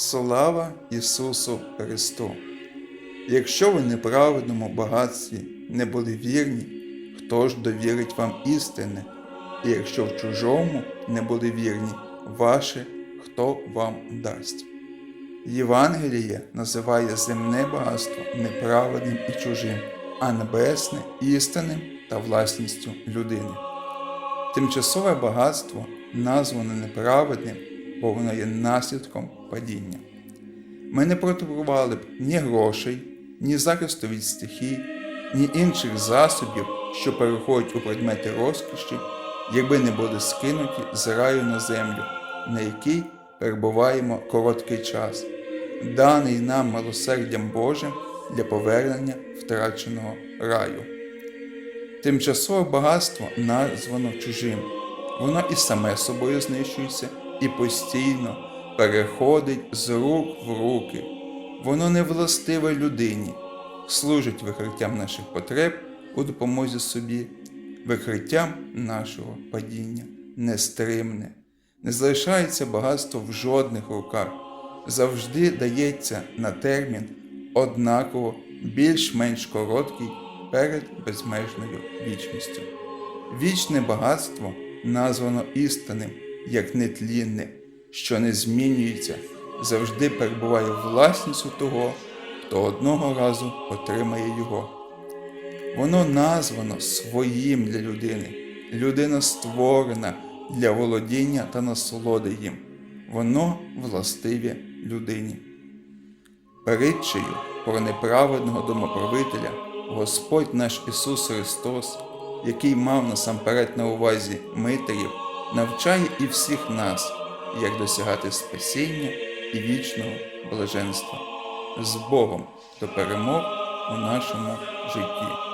Слава Ісусу Христу! Якщо ви неправедному багатстві не були вірні, хто ж довірить вам істини? І якщо в чужому не були вірні, ваше хто вам дасть? Євангеліє називає земне багатство неправедним і чужим, а небесне істинним та власністю людини. Тимчасове багатство назване неправедним, бо воно є наслідком падіння. Ми не потребували б ні грошей, ні захисту від стихій, ні інших засобів, що переходять у предмети розкоші, якби не були скинуті з раю на землю, на якій перебуваємо короткий час, даний нам милосердям Божим для повернення втраченого раю. Тимчасове багатство названо чужим. Воно і саме собою знищується і постійно переходить з рук в руки. Воно не властиве людині, служить викриттям наших потреб у допомозі собі, викриттям нашого падіння, нестримне. Не залишається багатство в жодних руках, завжди дається на термін однаково більш-менш короткий перед безмежною вічністю. Вічне багатство названо істинним як нетлінне, що не змінюється, завжди перебуває власністю того, хто одного разу отримає його. Воно названо своїм для людини. Людина створена для володіння та насолоди їм. Воно властиве людині. Притчею про неправедного домоправителя Господь наш Ісус Христос, який мав насамперед на увазі митарів, навчає і всіх нас, як досягати спасіння і вічного блаженства з Богом до перемог у нашому житті.